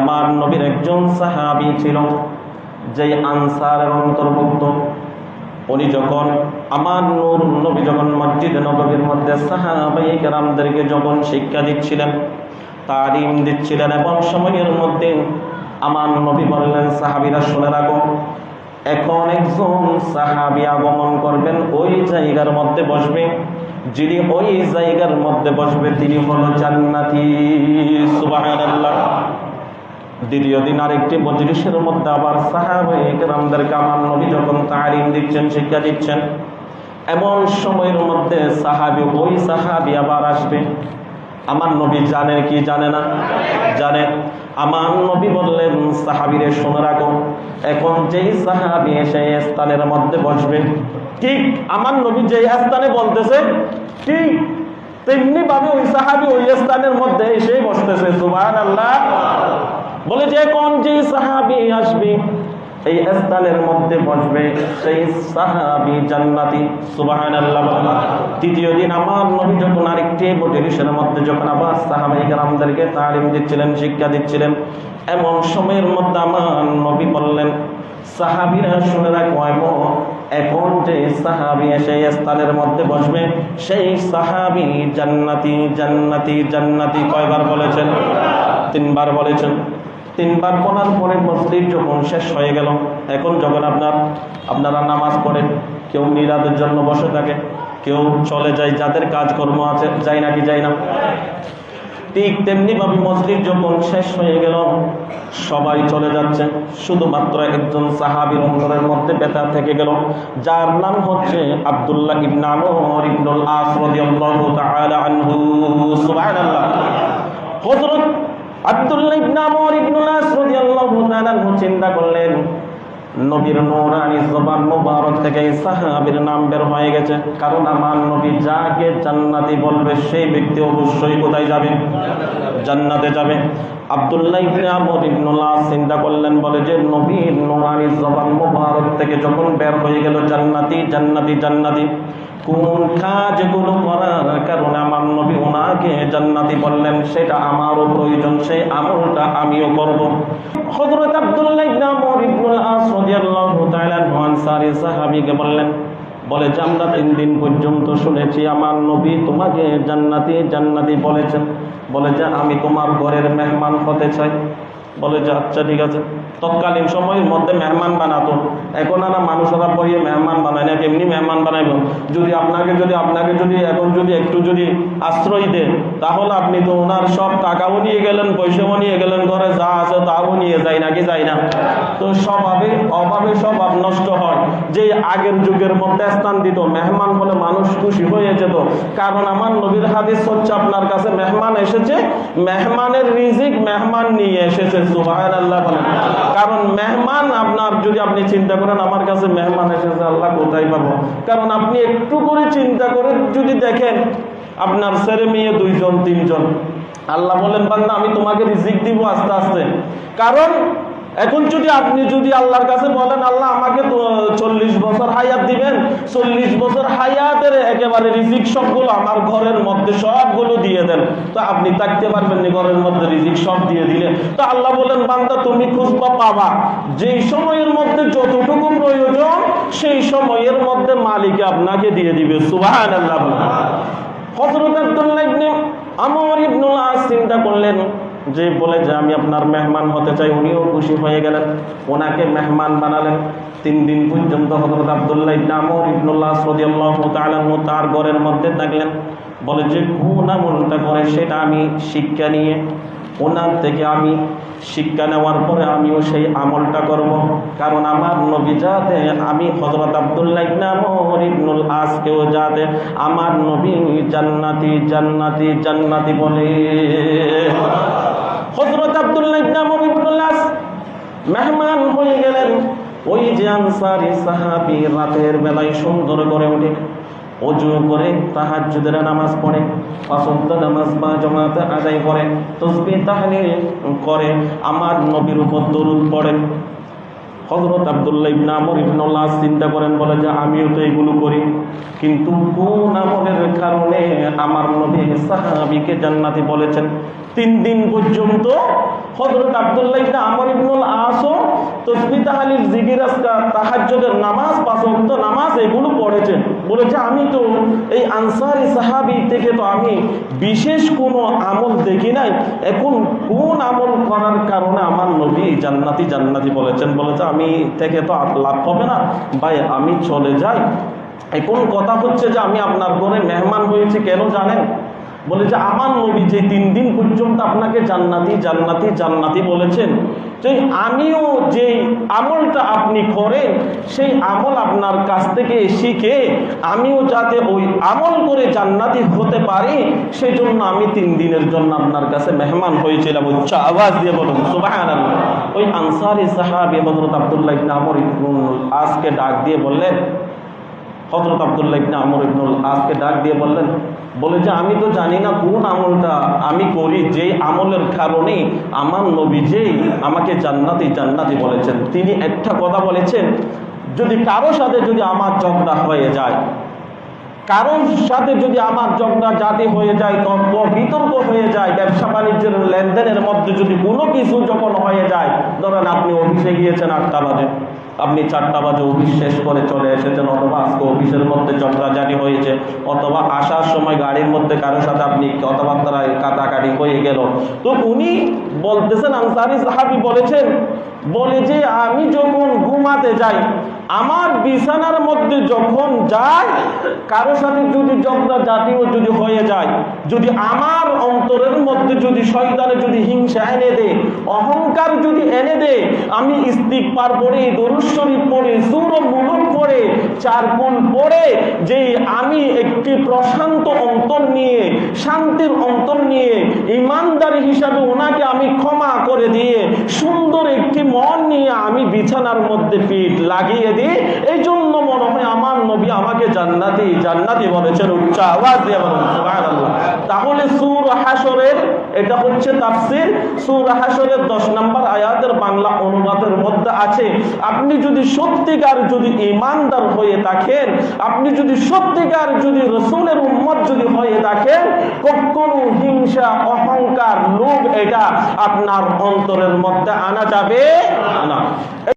আমার নবীর একজন সাহাবী ছিল যে আনসারের অন্তর্ভুক্ত। উনি যখন আমার নূর নবী যখন মসজিদ নবীর মধ্যে সাহাবাই কেরামদেরকে যখন শিক্ষা দিচ্ছিলেন, তালিম দিচ্ছিলেন এবং সময়ের মধ্যে আমার নবী বললেন, সাহাবিরা শুনে রাখো, এখন একজন সাহাবি আগমন করবেন, ওই জায়গার মধ্যে বসবে, যিনি ওই জায়গার মধ্যে বসবে তিনি হলো জান্নাতি। সুবহানাল্লাহ। দ্বিতীয় দিন আরেকটি মজলিসের মধ্যে আবার সাহাবাহিকরামদেরকে আমার নবী যখন তালিম দিচ্ছেন, শিক্ষা দিচ্ছেন, এমন সময়ের মধ্যে সাহাবি, ওই সাহাবি আবার আসবে। আমার নবী জানে কি জানে না? জানে। আমার নবী বললেন, সাহাবিরে শুনে রাখো, এখন যেই সাহাবি এসে স্থানের মধ্যে বসবে, ঠিক আমার নবী যেই স্থানে বলতেছে, ঠিক তেমনি ভাবে ওই সাহাবি ওই স্থানের মধ্যে এসে বসতেছে। সুবহান আল্লাহ বলে যে কোন যে সাহাবি আসবে, এই স্থানের মধ্যে বসবে সেই সাহাবি জান্নাতি, সুবহানাল্লাহ। তৃতীয় দিন আমার নবী যখন আরেকটি মজলিসের মধ্যে যখন আবার সাহাবাই কালামদেরকে তালিম দিচ্ছিলেন, শিক্ষা দিচ্ছিলেন, এমন সময়ের মধ্যে আমার নবী বললেন, সাহাবিরা শুনে রাখো, এমন, এখন যে সাহাবি এসে এই স্থানের মধ্যে বসবে, সেই সাহাবি জান্নাতি জান্নাতি জান্নাতি কয়বার বলেছেন? তিনবার বলেছেন। তিনবার বলার পরে মসজিদ যখন শেষ হয়ে গেল, এখন যখন আপনার, আপনারা নামাজ পড়েন, কেউ মিলাদের জন্য বসে থাকে, কেউ চলে যায়, যাদের কাজকর্ম আছে যাই নাকি যায় না? ঠিক তেমনি ভাবে মসজিদ যখন শেষ হয়ে গেল, সবাই চলে যাচ্ছে। শুধুমাত্র একজন সাহাবির অন্তরের মধ্যে বেতা থেকে গেল, যার নাম হচ্ছে আব্দুল্লাহ ইবনে আমর ইবনুল আস রাদিয়াল্লাহু তাআলা আনহু। সুবহানাল্লাহ। হযরত আব্দুল্লাহ ইবনে আমর ইবনুল আস রাদিয়াল্লাহু তাআলা চিন্তা করলেন, নবীর নূরানি জবান মুবারক থেকে সাহাবীর নাম বের হয়ে গেছে। কারণ আমার নবী যাকে জান্নাতি বলবে, সেই ব্যক্তি অবশ্যই কোথায় যাবে? জান্নাতে যাবে। আব্দুল্লাহ ইবনে আমর ইবনুল আস চিন্তা করলেন, বলে যে নবীর নূরানি জবান মুবারক থেকে যখন বের হয়ে গেল, জান্নাতি জান্নাতি জান্নাতি। কোন কাজগুলো করার কারণে আমার নবী ওনাকে জান্নাতি বললেন, সেটা আমারও প্রয়োজন, সেই আমলটা আমিও করব। হযরত আব্দুল্লাহ ইবনে আমর ইবনুল আস রাদিয়াল্লাহু তাআলা আনসারী সাহাবীকে বললেন, বলে, যে আমরা তিন দিন পর্যন্ত শুনেছি, আমার নবী তোমাকে জান্নাতি জান্নাতি বলেছেন। বলে, যে আমি তোমার ঘরের মেহমান হতে চাই। বলে যে আচ্ছা ঠিক আছে। তৎকালীন সময়ের মধ্যে মেহমান বানাতো। এখন আর মানুষরা বইয়ে মেহমান বানায় না কেমনি মেহমান বানাইব। যদি আপনাকে যদি আপনাকে যদি, এখন যদি একটু যদি আশ্রয় দেন তাহলে আপনি তো ওনার সব টাকাও নিয়ে গেলেন, পয়সাও নিয়ে গেলেন, ঘরে যা আছে তাও নিয়ে যায় নাকি যায় না? তো স্বভাবে, অভাবে স্বভাব নষ্ট হয়। যে আগের যুগের মধ্যে স্থান দিত, মেহমান হলে মানুষ খুশি হয়ে যেত। কারণ আমার নবীর হাদিস হচ্ছে, আপনার কাছে মেহমান এসেছে, মেহমানের রিজিক মেহমান নিয়ে এসেছে সুবাহান আল্লাহ বলেন কারণ মেহমান আপনার, যদি আপনি চিন্তা করেন, আমার কাছে মেহমান এসেছে, আল্লাহ কোথায় পাবো? কারণ আপনি একটু করে চিন্তা করে যদি দেখেন, আপনার ছেলে মেয়ে দুইজন, তিনজন, আল্লাহ বলেন, বান্দা, আমি তোমাকে রিজিক দিব আস্তে আস্তে। কারণ এখন যদি আপনি যদি আল্লাহর কাছে বলেন, আল্লাহ আমাকে চল্লিশ বছর হায়াত দিবেন। চল্লিশ বছর হায়াতের একেবারে রিজিক সবগুলো আমার ঘরের মধ্যে সবগুলো দিয়ে দেন। তো আপনি থাকতে পারবেন না ঘরের মধ্যে রিজিক সব দিয়ে দিলে। তো আল্লাহ বলেন, বান্দা, তুমি খুঁজবা পাবা। যেই সময়ের মধ্যে যতটুকু প্রয়োজন, সেই সময়ের মধ্যে মালিক আপনাকে দিয়ে দিবে। সুবাহ আল্লাহ হজরত আব্দুল্লাহ ইবনে আমর ইবনুল আস চিন্তা করলেন যে বলে যে আমি আপনার মেহমান হতে চাই, উনিও খুশি হয়ে গেলেন। ওনাকে মেহমান বানালেন তিন দিন পর্যন্ত হজরত আবদুল্লাহ ইবনে আমর ইবনুল্লাহ রাদিয়াল্লাহু তাআলা আনহু তার ঘরের মধ্যে থাকলেন। বলে যে কোন আমলটা করে, সেটা আমি শিক্ষা নিয়ে, ওনার থেকে আমি শিক্ষা নেওয়ার পরে আমিও সেই আমলটা করব। কারণ আমার নবী যাতে, আমি হজরত আবদুল্লাহ ইবনে আমর ইবনুল আসকেও যাতে, আমার নবী জান্নাতি জান্নাতি জান্নাতি বলে হজরত আবদুল্লাহ ইবনে আমর ইবনুল আস মেহমান হয়ে গেলেন। ওই যে আনসারি সাহাবি রাতের বেলায় সুন্দর করে ওঠে অজু করে তাহাজ্জুদের নামাজ পড়ে পাঁচত্ব নামাজ বা জমাতে আদায় করে, তসবি তাহলিল করে, আমার নবীর উপর দরুদ পড়ে। হজরত আবদুল্লাহ ইবনে আমর ইবনুল্লাহ চিন্তা করেন, বলে, যে, আমিও তো এগুলো করি। কিন্তু কোন আমলের কারণে আমার নবী সাহাবীকে জান্নাতি বলেছেন? তিন দিন পর্যন্ত হযরত আব্দুল্লাহ ইবনে আমর ইবনুল আসও তসবিহ তাহলিল জিকির আজকার তাহাজ্জুদের নামাজ, পাঁচ ওয়াক্ত নামাজ এগুলো পড়েছেন। বলেছে আমি তো এই আনসারি সাহাবি থেকে তো আমি বিশেষ কোনো আমল দেখি নাই। এখন কোন আমল করার কারণে আমার নবী জান্নাতি জান্নাতি বলেছেন? বলেছে আমি থেকে তো লাভ হবে না। ভাই, আমি চলে যাই। এখন কথা হচ্ছে যে আমি আপনার ঘরে মেহমান হয়েছি, কেন জানেন? বলে যে আমার নবী যে তিন দিন পর্যন্ত আপনাকে জান্নাতি জান্নাতি জান্নাতি বলেছেন যে আমিও যে আমলটা আপনি করেন, সেই আমল আপনার কাছ থেকে শিখে আমিও যাতে ওই আমল করে জান্নাতি হতে পারি সেই জন্য আমি তিন দিনের জন্য আপনার কাছে মেহমান হয়েছিলাম। উচ্চ আওয়াজ দিয়ে বলুন, সুবহানাল্লাহ। ওই আনসারি সাহাবী হযরত আব্দুল্লাহ ইবনে আমর ইবনুল আসকে ডাক দিয়ে বললেন হজরত আবদুল্লাহ ইবনে আমর ইবনুল আজকে ডাক দিয়ে বললেন, বলে যে আমি তো জানি না কোন আমলটা আমি করি যে আমলের কারণে আমার নবী যেই আমাকে জান্নাতি জান্নাতি বলেছেন। তিনি একটা কথা বলেছেন, যদি কারও সাথে যদি আমার ঝগড়া হয়ে যায় কারোর সাথে যদি আমার ঝগড়া জাতি হয়ে যায় তর্ক বিতর্ক হয়ে যায়, ব্যবসা বাণিজ্যের লেনদেনের মধ্যে যদি কোনো কিছু যখন হয়ে যায়, ধরেন আপনি অফিসে গিয়েছেন আটটা বাজে, আপনি চারটা বাজে অফিস শেষ করে চলে এসেছেন, অথবা আজকে অফিসের মধ্যে ঝগড়াঝাটি হয়েছে, অথবা আসার সময় গাড়ির মধ্যে কারোর সাথে আপনি কথাবার্তায় কাটাকাটি হয়ে গেল। তো উনি বলতেছেন, আনসারি সাহাবি বলেছেন, বলে যে আমি যখন ঘুমাতে যাই, আমার বিছানার মধ্যে যখন যাই কারও সাথে যদি জগদা জাতীয় যদি হয়ে যায়, যদি আমার অন্তরের মধ্যে যদি শয়তানে যদি হিংসা এনে দে, অহংকার যদি এনে দে, আমি স্তিক পার পরে দরুশ্বরী পড়ে সুর মুলক পড়ে চার গুণ পড়ে যে আমি একটি প্রশান্ত অন্তর নিয়ে, শান্তির অন্তর নিয়ে, ইমানদারি হিসাবে ওনাকে আমি ক্ষমা করে দিয়ে, সুন্দর একটি মন নিয়ে আমি বিছানার মধ্যে পিঠ লাগিয়ে দিই এই জন্য মনে হয় আমার নবী আমাকে জান্নাতি জান্নাতি বলেছেন, উচ্চ আওয়াজ দিয়ে বলেন তাহলে সূর হাসরের এটা হচ্ছে তাফসীর, সূর হাসরের 10 নম্বর আয়াতের বাংলা অনুবাদের মধ্যে আছে, আপনি যদি সত্যিকার যদি ইমানদার হয়ে থাকেন। আপনি যদি সত্যিকার যদি রসুলের উম্মত যদি হয়ে থাকেন, কখনো হিংসা, অহংকার, লোভ, এটা আপনার অন্তরের মধ্যে আনা যাবে না।